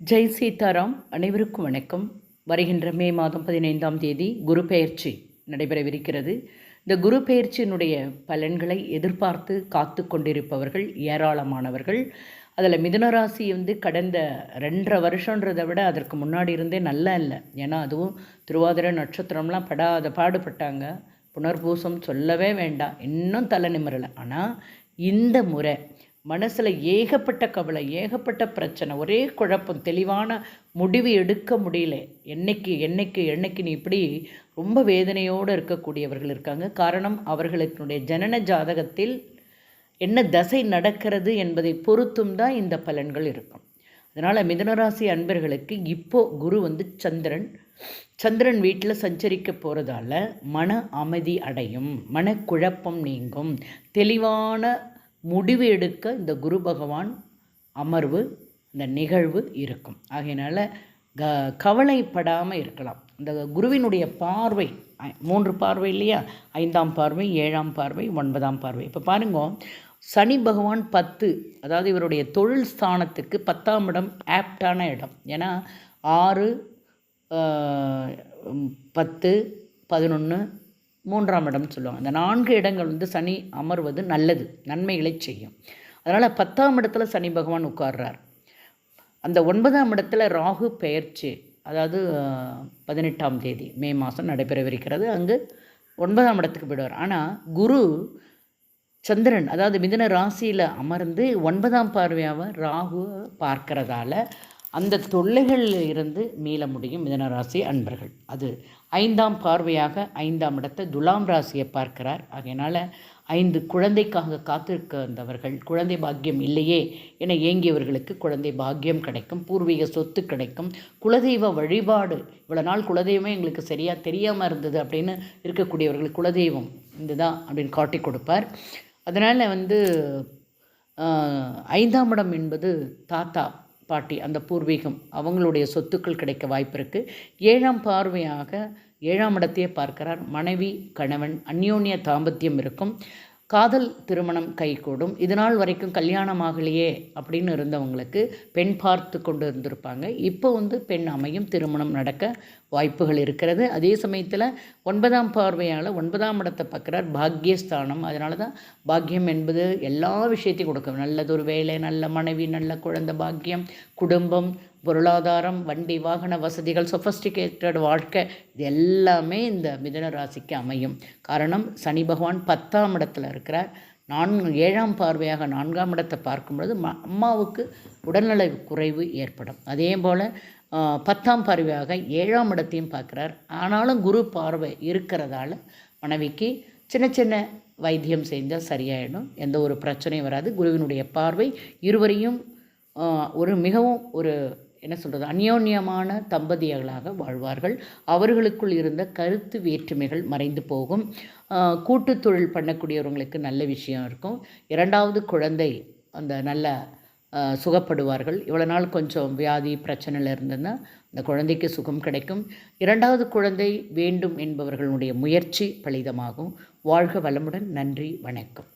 ஜெய் சீதாராம் அனைவருக்கும் வணக்கம். வருகின்ற மே மாதம் பதினைந்தாம் தேதி குரு பெயர்ச்சி நடைபெறவிருக்கிறது. இந்த குரு பெயர்ச்சியினுடைய பலன்களை எதிர்பார்த்து காத்து கொண்டிருப்பவர்கள் ஏராளமானவர்கள். அதில் மிதுனராசி வந்து கடந்த ரெண்டரை வருஷன்றதை விட அதற்கு முன்னாடி இருந்தே நல்லா இல்லை. ஏன்னா அதுவும் திருவாதிரை நட்சத்திரம்லாம் படாத பாடுபட்டாங்க. புனர்பூசம் சொல்லவே வேண்டாம். இன்னும் தலை நிமிரலை. ஆனால் இந்த முறை மனசில் ஏகப்பட்ட கவலை ஏகப்பட்ட பிரச்சனை ஒரே குழப்பம் தெளிவான முடிவு எடுக்க முடியல. என்னைக்கு என்னைக்கு என்னைக்கு நீ இப்படி ரொம்ப வேதனையோடு இருக்கக்கூடியவர்கள் இருக்காங்க. காரணம் அவர்களுடைய ஜனன ஜாதகத்தில் என்ன தசை நடக்கிறது என்பதை பொறுத்தும் தான் இந்த பலன்கள் இருக்கும். அதனால் மிதனராசி அன்பர்களுக்கு இப்போது குரு வந்து சந்திரன். சந்திரன் வீட்டில் சஞ்சரிக்க போகிறதால மன அமைதி அடையும் மனக்குழப்பம் நீங்கும் தெளிவான முடிவு எடுக்க இந்த குரு பகவான் அமர்வு இந்த நிகழ்வு இருக்கும். ஆகையினால க கவலைப்படாமல் இருக்கலாம். இந்த குருவினுடைய பார்வை மூன்று பார்வை இல்லையா? ஐந்தாம் பார்வை ஏழாம் பார்வை ஒன்பதாம் பார்வை. இப்போ பாருங்க சனி பகவான் பத்து அதாவது இவருடைய தொழில் ஸ்தானத்துக்கு பத்தாம் இடம் ஆப்டான இடம். ஏன்னா ஆறு பத்து பதினொன்று மூன்றாம் இடம்னு சொல்லுவாங்க. அந்த நான்கு இடங்கள் வந்து சனி அமர்வது நல்லது நன்மைகளை செய்யும். அதனால் பத்தாம் இடத்துல சனி பகவான் உட்கார்றார். அந்த ஒன்பதாம் இடத்துல ராகு பெயர்ச்சி அதாவது பதினெட்டாம் தேதி மே மாதம் நடைபெறவிருக்கிறது. அங்கு ஒன்பதாம் இடத்துக்கு போயிடுவார். ஆனால் குரு சந்திரன் அதாவது மிதன ராசியில் அமர்ந்து ஒன்பதாம் பார்வையாக ராகு பார்க்கறதால அந்த தொல்லைகளில் இருந்து மீள முடியும் மிதனராசி அன்பர்கள். அது ஐந்தாம் பார்வையாக ஐந்தாம் இடத்தை துலாம் ராசியை பார்க்கிறார். அதனால் ஐந்து குழந்தைக்காக காத்திருக்கின்றவர்கள் குழந்தை பாக்கியம் இல்லையே என ஏங்கியவர்களுக்கு குழந்தை பாக்கியம் கிடைக்கும் பூர்வீக சொத்து கிடைக்கும் குலதெய்வ வழிபாடு இவ்வளோ நாள் குலதெய்வமே எங்களுக்கு சரியாக தெரியாமல் இருந்தது அப்படின்னு இருக்கக்கூடியவர்கள் குலதெய்வம் இதுதான் அப்படின்னு காட்டி கொடுப்பார். அதனால் வந்து ஐந்தாம் இடம் என்பது தாத்தா பாட்டி அந்த பூர்வீகம் அவங்களுடைய சொத்துக்கள் கிடைக்க வாய்ப்பு இருக்குது ஏழாம் பார்வையாக ஏழாம் இடத்தையே பார்க்கிறார். மனைவி கணவன் அந்யோன்ய தாம்பத்தியம் இருக்கும். காதல் திருமணம் கைகூடும். இதுநாள் வரைக்கும் கல்யாணம் ஆகலையே அப்படின்னு இருந்தவங்களுக்கு பெண் பார்த்து கொண்டு இருந்திருப்பாங்க. இப்போ வந்து பெண் அமையும் திருமணம் நடக்க வாய்ப்புகள் இருக்கிறது. அதே சமயத்தில் ஒன்பதாம் பார்வையால் ஒன்பதாம் இடத்தை பார்க்குறார் பாக்யஸ்தானம். அதனால தான் பாக்கியம் என்பது எல்லா விஷயத்தையும் கொடுக்கும். நல்லதொரு வேலை நல்ல மனைவி நல்ல குழந்தை பாக்கியம் குடும்பம் பொருளாதாரம் வண்டி வாகன வசதிகள் சொஃபஸ்டிகேட்டட் வாழ்க்கை இது எல்லாமே இந்த மிதன ராசிக்கு அமையும். காரணம் சனி பகவான் பத்தாம் இடத்துல இருக்கிறார். நான்கு ஏழாம் பார்வையாக நான்காம் இடத்தை பார்க்கும் பொழுது ம அம்மாவுக்கு உடல்நல குறைவு ஏற்படும். அதே போல் பத்தாம் பார்வையாக ஏழாம் இடத்தையும் பார்க்குறார். ஆனாலும் குரு பார்வை இருக்கிறதால மனைவிக்கு சின்ன சின்ன வைத்தியம் செஞ்சால் சரியாயிடும். எந்த ஒரு பிரச்சனையும் வராது. குருவினுடைய பார்வை இருவரையும் ஒரு மிகவும் ஒரு என்ன சொல்கிறது அந்யோன்யமான தம்பதியர்களாக வாழ்வார்கள். அவர்களுக்குள் இருந்த கருத்து வேற்றுமைகள் மறைந்து போகும். கூட்டு தொழில் பண்ணக்கூடியவர்களுக்கு நல்ல விஷயம் இருக்கும். இரண்டாவது குழந்தை அந்த நல்ல சுகப்படுவார்கள். இவ்வளோ நாள் கொஞ்சம் வியாதி பிரச்சனையில் இருந்ததுன்னா அந்த குழந்தைக்கு சுகம் கிடைக்கும். இரண்டாவது குழந்தை வேண்டும் என்பவர்களுடைய முயற்சி பலிதமாகும். வாழ்க வளமுடன். நன்றி. வணக்கம்.